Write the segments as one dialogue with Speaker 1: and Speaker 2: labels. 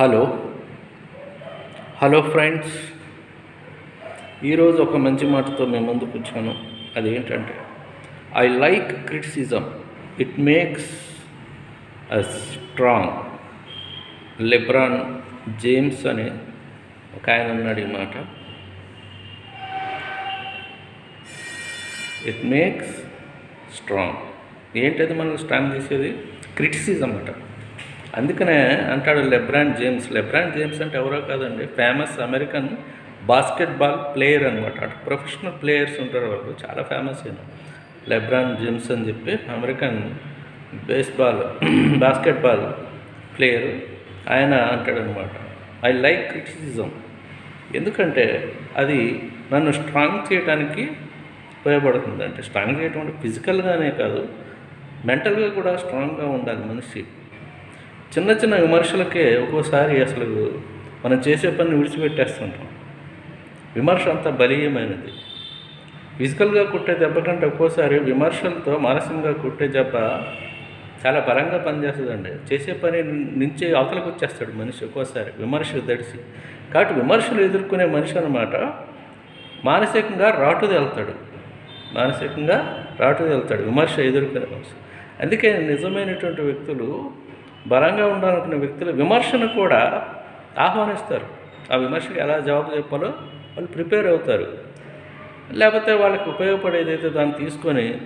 Speaker 1: Hello. Hello friends. ఈరోజు ఒక మంచి మాటతో మేము ముందుకు వచ్చాను. అదేంటంటే I like criticism it makes a strong LeBron James అనే ఒక ఆయన అన్నాడు ఈ మాట. ఇట్ మేక్స్ స్ట్రాంగ్ ఏంటది మనం స్ట్రాంగ్ చేసేది? క్రిటిసిజం అంట. అందుకనే అంటాడు లెబ్రాన్ జేమ్స్. లెబ్రాన్ జేమ్స్ అంటే ఎవరో కాదండి ఫేమస్ అమెరికన్ బాస్కెట్బాల్ ప్లేయర్ అనమాట అటు ప్రొఫెషనల్ ప్లేయర్స్ ఉంటారు వాళ్ళు చాలా ఫేమస్ అయిన లెబ్రాన్ జేమ్స్ అని చెప్పి అమెరికన్ బేస్బాల్ బాస్కెట్బాల్ ప్లేయర్ ఆయన అంటాడనమాట ఐ లైక్ క్రిటిసిజం. ఎందుకంటే అది నన్ను స్ట్రాంగ్ చేయడానికి ఉపయోగపడుతుంది అంటే స్ట్రాంగ్ చేయటం అంటే ఫిజికల్గానే కాదు మెంటల్గా కూడా స్ట్రాంగ్గా ఉండాలి మనిషి. చిన్న చిన్న విమర్శలకే ఒక్కోసారి అసలు మనం చేసే పని విడిచిపెట్టేస్తుంటాం. విమర్శ అంత బలీయమైనది. ఫిజికల్గా కుట్టే దెబ్బ కంటే ఒక్కోసారి విమర్శలతో మానసికంగా కుట్టే దెబ్బ చాలా బలంగా పనిచేస్తుందండి. చేసే పని నుంచి అవతలకు వచ్చేస్తాడు మనిషి ఒక్కోసారి విమర్శ తడిసి కాబట్టి విమర్శలు ఎదుర్కొనే మనిషి అనమాట మానసికంగా రాటు వెళ్తాడు. మానసికంగా రాటు వెళ్తాడు. విమర్శ ఎదుర్కొనే మనిషి. అందుకే నిజమైనటువంటి వ్యక్తులు బలంగా ఉండాలనుకున్న వ్యక్తులు విమర్శను కూడా ఆహ్వానిస్తారు. ఆ విమర్శకు ఎలా జవాబు చెప్పాలో వాళ్ళు ప్రిపేర్ అవుతారు. లేకపోతే వాళ్ళకి ఉపయోగపడేదైతే దాన్ని తీసుకొని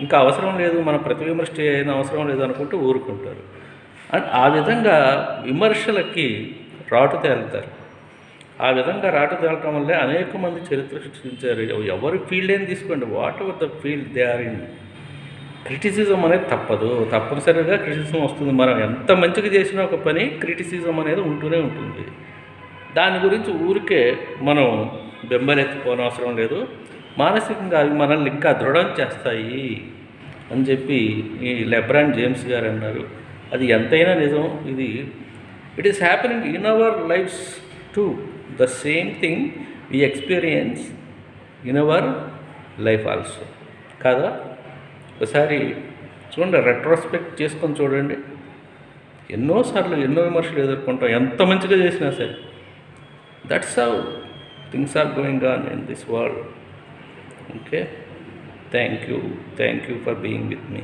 Speaker 1: ఇంకా అవసరం లేదు మన ప్రతి విమర్శ అయినా అవసరం లేదు అనుకుంటూ ఊరుకుంటారు. అండ్ ఆ విధంగా విమర్శలకి రాటు తేలుతారు. ఆ విధంగా రాటు తేలటం వల్లే అనేక మంది చరిత్ర సృష్టించారు. ఎవరి ఫీల్డ్ ఏం తీసుకోండి? Whatever the field they are in? Criticism అనేది తప్పదు. తప్పనిసరిగా క్రిటిసిజం వస్తుంది. మనం ఎంత మంచిగా చేసినా ఒక పని క్రిటిసిజం అనేది ఉంటూనే ఉంటుంది. దాని గురించి ఊరికే మనం బెంబలెత్తుకోనవసరం లేదు. మానసికంగా అవి మనల్ని ఇంకా దృఢం చేస్తాయి అని చెప్పి ఈ లెబ్రాన్ జేమ్స్ గారు అన్నారు. అది ఎంతైనా నిజం. ఇది it is happening in our lives to the same thing we experience in our life also. కాదా? ఒకసారి చూడండి రెట్రోస్పెక్ట్ చేసుకొని చూడండి. ఎన్నోసార్లు ఎన్నో విమర్శలు ఎదుర్కొంటాం. ఎంత మంచిగా చేసినా సరే. That's how things are going on in this world okay thank you thank you for being with me